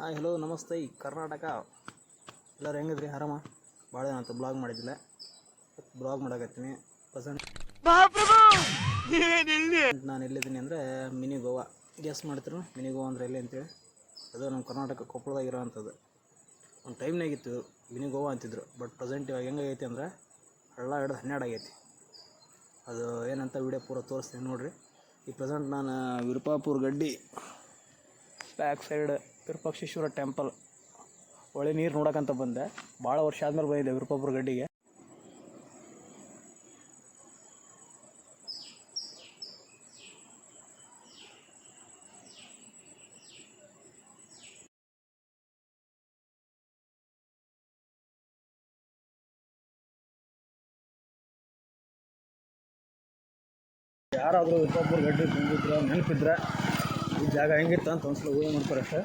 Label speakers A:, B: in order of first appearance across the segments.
A: Hi hello ನಮಸ್ತೆ. ಈ ಕರ್ನಾಟಕ ಎಲ್ಲರೂ ಹೆಂಗಿದ್ರಿ? ಆರಾಮ? ಭಾಳ ದಿನ ಅಂತ ಬ್ಲಾಗ್ ಮಾಡಿದ್ದಿಲ್ಲ. ಬ್ಲಾಗ್ ಮಾಡಕತ್ತೀನಿ. ಪ್ರೆಸೆಂಟ್ ನಾನು ಎಲ್ಲಿದ್ದೀನಿ ಅಂದರೆ ಮಿನಿ ಗೋವಾ. ಗೆಸ್ ಮಾಡ್ತಿರು. ಮಿನಿ ಗೋವಾ ಅಂದರೆ ಎಲ್ಲಿ ಅಂತೇಳಿ ಅದು ನಮ್ಮ ಕರ್ನಾಟಕ ಕೊಪ್ಪಳದಾಗ ಇರೋವಂಥದ್ದು. ಒಂದು ಟೈಮ್ನಾಗಿತ್ತು ಮಿನಿ ಗೋವಾ ಅಂತಿದ್ರು. ಬಟ್ ಪ್ರೆಸೆಂಟ್ ಇವಾಗ ಹೆಂಗಾಗೈತಿ ಅಂದರೆ ಹಳ್ಳ ಹಿಡ್ದು ಹನ್ನೆರಡು ಆಗೈತಿ. ಅದು ಏನಂತ ವಿಡಿಯೋ ಪೂರ ತೋರಿಸ್ತೀನಿ ನೋಡಿರಿ. ಈ ಪ್ರೆಸೆಂಟ್ ನಾನು ವಿರುಪಾಪುರ ಗಡ್ಡಿ ಬ್ಯಾಕ್ ಸೈಡ್ ವಿರೂಪಾಕ್ಷೇಶ್ವರ ಟೆಂಪಲ್ ಒಳ್ಳೆ ನೀರು ನೋಡೋಕ್ಕಂತ ಬಂದೆ. ಭಾಳ ವರ್ಷ ಆದಮೇಲೆ ಬಂದಿದ್ದೆ ವಿರೂಪಾಪುರ ಗಡ್ಡಿಗೆ. ಯಾರಾದರೂ ವಿರೂಪಾಪುರ ಗಡ್ಡಿ ಬಂದಿದ್ರೆ ನೆನಪಿದ್ರೆ ಈ ಜಾಗ ಹೆಂಗಿತ್ತು ಅಂತ ಒಂದ್ಸಲ ಊಹೆ ಮಾಡ್ತಾರೆ ಅಷ್ಟೇ.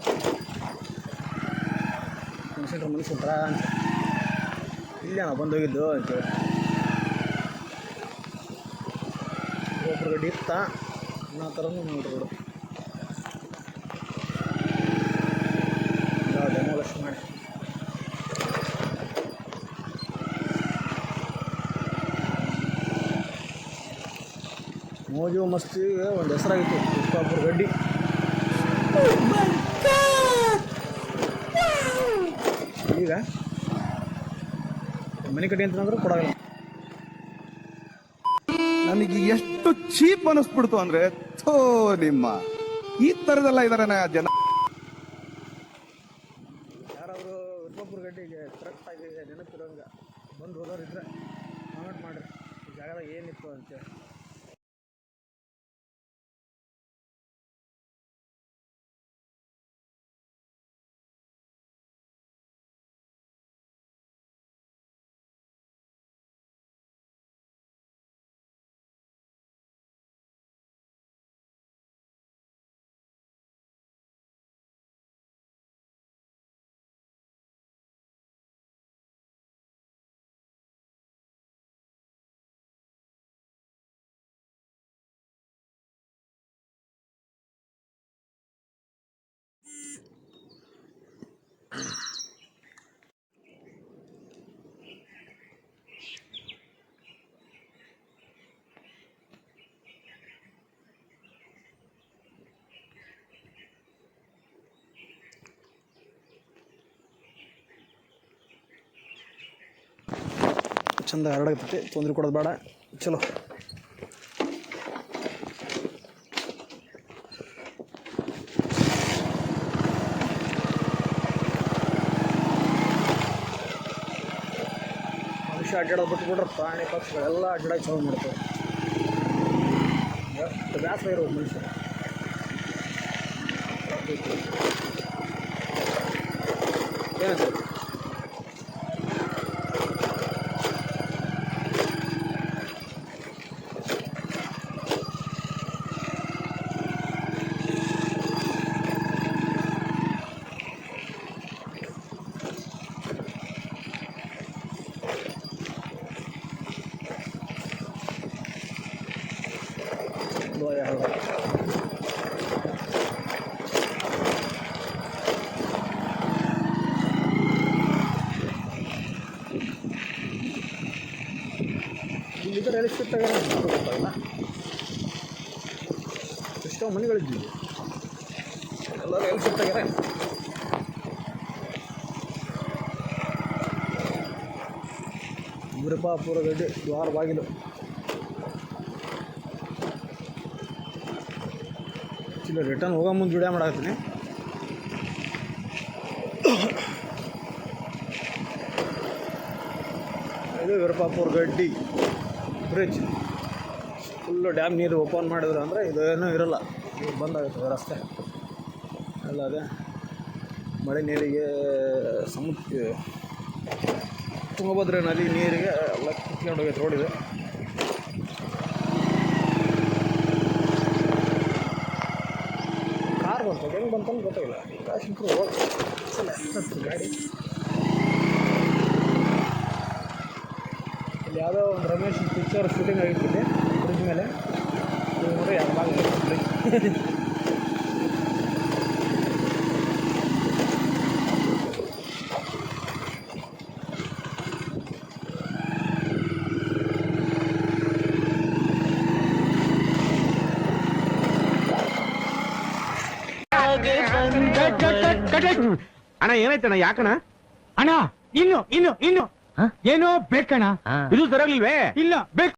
A: ಮನುಷ್ಯರ ಮನುಷ್ಯರ ಅಂತ. ಇಲ್ಲೇ ನಾವು ಬಂದೋಗಿದ್ದು ಅಂತೇಳಿ ಒಬ್ಬರು ಗಡ್ಡಿ ಇತ್ತ ಅನ್ನೋ ಥರನೂ ನೋಡ್ರಿ ಡೆಮೋಲೇಷನ್ ಮಾಡಿ. ಮೋಜು ಮಸ್ತಿಗೆ ಒಂದು ಹೆಸರಾಗಿತ್ತು ವಿರುಪಾಪುರ ಗಡ್ಡಿ. ಈಗ ಮನೆ ಕಟ್ಟಿ ಅಂತಂದ್ರೆ ಕೊಡಲ್ಲ.
B: ನನಗೆ ಎಷ್ಟು ಚೀಪ್ ಅನಿಸ್ಬಿಡ್ತು ಅಂದ್ರೆ ಥೋ ನಿಮ್ಮ. ಈ ತರದೆಲ್ಲ ಇದಾರೆ ಜನ.
A: ಯಾರಾದರೂ ವಿರುಪಾಪುರ ಗಡ್ಡಿಗೆ ಕರೆಕ್ಟಾಗಿ ನೆನಪಿರೋಂಗ ಬಂದು ಹೋದವ್ರು ಇದ್ರೆ ಕಾಮೆಂಟ್ ಮಾಡಿರಿ ಜಾಗದಾಗ ಏನಿತ್ತು ಅಂತೇಳಿ ಚಂದ ಹರಡಾಗತ್ತೈತಿ ತೊಂದರೆ ಕೊಡೋದು ಬೇಡ. ಚಲೋ ಮನುಷ್ಯ ಅಡ್ಡಾಡೋದು ಬಿಟ್ಬಿಟ್ರೆ ಪ್ರಾಣಿ ಪಕ್ಷಿಗಳೆಲ್ಲ ಅಡ್ಡಾಡಕ್ಕೆ ಚಾಲು ಮಾಡ್ತವೆ. ಬ್ಯಾಸರ ಇರೋದು ಮನುಷ್ಯ Boy, I like ಇಲ್ಲಿದ್ರೆ ಎಲ್ಲಿ ಸಿಗ್ತಾಗ ಗೊತ್ತಾಗಲ್ಲ ಎಷ್ಟೋ ಮನೆಗಳಿದ್ದೀವಿ ಎಲ್ಲರೂ ಎಲ್ಲಿ ಸಿಗ್ತಾಗಾರೆ ವಿರುಪಾಪುರ ಗಡ್ಡಿ ದ್ವಾರ ಬಾಗಿಲು ಇಲ್ಲ ರಿಟರ್ನ್ ಹೋಗೋ ಮುಂದೆ ವಿಡಿಯೋ ಮಾಡಾಕತ್ತೀನಿ. ಇದು Virupapura Gaddi bridge full dam ನೀರು ಓಪನ್ ಮಾಡಿದ್ರು ಅಂದರೆ ಇದೇನೂ ಇರಲ್ಲ. ಬಂದಾಗುತ್ತೆ ರಸ್ತೆ. ಎಲ್ಲ ಅದೇ. ಮಳೆ ನೀರಿಗೆ ಸಮುದ್ರ ತುಂಗಭದ್ರಾ ನದಿ ನೀರಿಗೆ ಎಲ್ಲ ಕಿತ್ಕೊಂಡು ಹೋಗೈತೆ ರೋಡ್ ಬಂತು ಹೆಂಗೆ ಬಂತಂದು ಗೊತ್ತಾಗಿಲ್ಲ ಕಾಶಿಂಕರು ಹೋಗಿ. ಗಾಡಿ. ಇಲ್ಲಿ ಯಾವುದೋ ಒಂದು ರಮೇಶ್ ಪಿಕ್ಚರ್ ಶೂಟಿಂಗ್ ಆಗಿರ್ತಿದೆ ಬ್ರಿಡ್ಜ್ ಮೇಲೆ. ನೋಡಿ ಎರಡು
C: ಅಣ್ಣ ಏನಾಯ್ತಣ್ಣ ಯಾಕಣ
D: ಅಣ್ಣ ಇನ್ನು ಇನ್ನು ಇನ್ನು. ಏನು ಬೇಕಣ್ಣ.
C: ಇದು ಸರಲಿಲ್ವೇ
D: ಇಲ್ಲ ಬೇಕು.